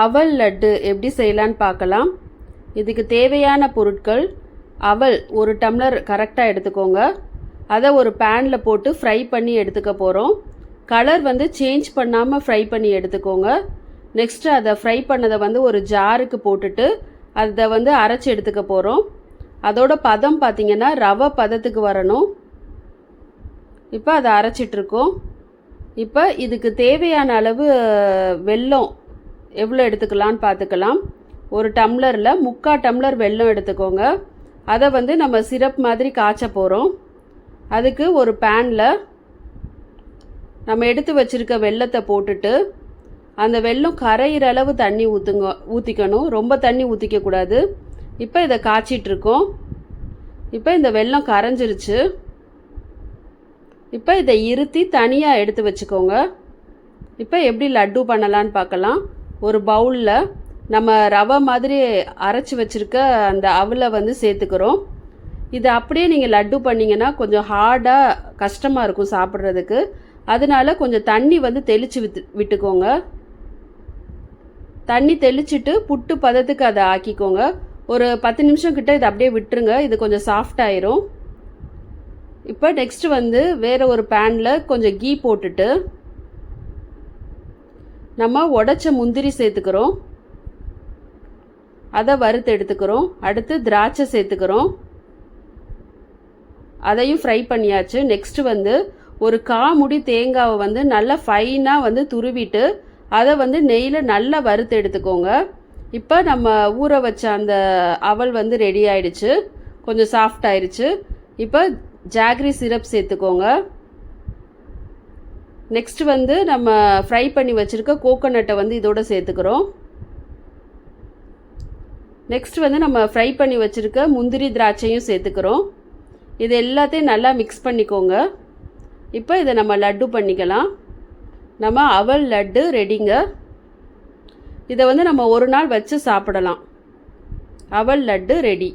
அவல் லட்டு எப்படி செய்யலான்னு பார்க்கலாம். இதுக்கு தேவையான பொருட்கள் அவல் ஒரு டம்ளர் கரெக்டாக எடுத்துக்கோங்க. அதை ஒரு பேனில் போட்டு ஃப்ரை பண்ணி எடுத்துக்க போகிறோம் கலர் வந்து சேஞ்ச் பண்ணாமல் ஃப்ரை பண்ணி எடுத்துக்கோங்க. நெக்ஸ்ட்டு அதை ஃப்ரை பண்ணதை வந்து ஒரு ஜாருக்கு போட்டுட்டு அதை வந்து அரைச்சி எடுத்துக்க போகிறோம் அதோட பதம் பார்த்திங்கன்னா ரவை பதத்துக்கு வரணும். இப்போ அதை அரைச்சிட்ருக்கோம் இப்போ இதுக்கு தேவையான அளவு வெல்லம் எவ்வளோ எடுத்துக்கலான்னு பார்த்துக்கலாம். ஒரு டம்ளரில் முக்கால் டம்ளர் வெல்லம் எடுத்துக்கோங்க. அதை வந்து நம்ம சிரப் மாதிரி காய்ச்ச போகிறோம் அதுக்கு ஒரு பேனில் நம்ம எடுத்து வச்சுருக்க வெல்லத்தை போட்டுட்டு அந்த வெல்லம் கரையிற அளவு தண்ணி ஊற்றுங்க ஊற்றிக்கணும் ரொம்ப தண்ணி ஊற்றிக்கக்கூடாது இப்போ இதை காய்ச்சிட்ருக்கோம் இப்போ இந்த வெல்லம் கரைஞ்சிருச்சு. இப்போ இதை இருத்தி தனியாக எடுத்து வச்சுக்கோங்க. இப்போ எப்படி லட்டு பண்ணலான்னு பார்க்கலாம். ஒரு பவுலில் நம்ம ரவை மாதிரி அரைச்சி வச்சுருக்க அந்த அவலை வந்து சேர்த்துக்கிறோம். இது அப்படியே நீங்கள் லட்டு பண்ணிங்கன்னா கொஞ்சம் ஹார்டாக கஷ்டமாக இருக்கும் சாப்பிட்றதுக்கு. அதனால கொஞ்சம் தண்ணி வந்து தெளித்து வித்து விட்டுக்கோங்க. தண்ணி தெளிச்சுட்டு புட்டு பதத்துக்கு அதை ஆக்கிக்கோங்க. ஒரு பத்து நிமிஷம் கிட்ட இதை அப்படியே விட்டுருங்க. இது கொஞ்சம் சாஃப்ட் ஆயிரும். இப்போ நெக்ஸ்ட் வந்து வேறு ஒரு பேனில் கொஞ்சம் கீ போட்டுட்டு நம்ம உடச்ச முந்திரி சேர்த்துக்கிறோம். அதை வறுத்து எடுத்துக்கிறோம். அடுத்து திராட்சை சேர்த்துக்கிறோம். அதையும் ஃப்ரை பண்ணியாச்சு. நெக்ஸ்ட்டு வந்து ஒரு காமுடி தேங்காவை வந்து நல்லா ஃபைனாக வந்து துருவிட்டு அதை வந்து நெய்யில் நல்லா வறுத்து எடுத்துக்கோங்க. இப்போ நம்ம ஊற வச்ச அந்த அவல் வந்து ரெடி ஆயிடுச்சு. கொஞ்சம் சாஃப்ட் ஆயிடுச்சு இப்போ ஜாக்ரி சிரப் சேர்த்துக்கோங்க. நெக்ஸ்ட் வந்து நம்ம ஃப்ரை பண்ணி வச்சுருக்க கோகோனட்டை வந்து இதோட சேர்த்துக்கிறோம். நெக்ஸ்ட் வந்து நம்ம ஃப்ரை பண்ணி வச்சுருக்க முந்திரி திராட்சையும் சேர்த்துக்கிறோம். இது எல்லாத்தையும் நல்லா மிக்ஸ் பண்ணிக்கோங்க. இப்போ இதை நம்ம லட்டு பண்ணிக்கலாம். நம்ம அவல் லட்டு ரெடிங்க இதை வந்து நம்ம ஒரு நாள் வச்சு சாப்பிடலாம். அவல் லட்டு ரெடி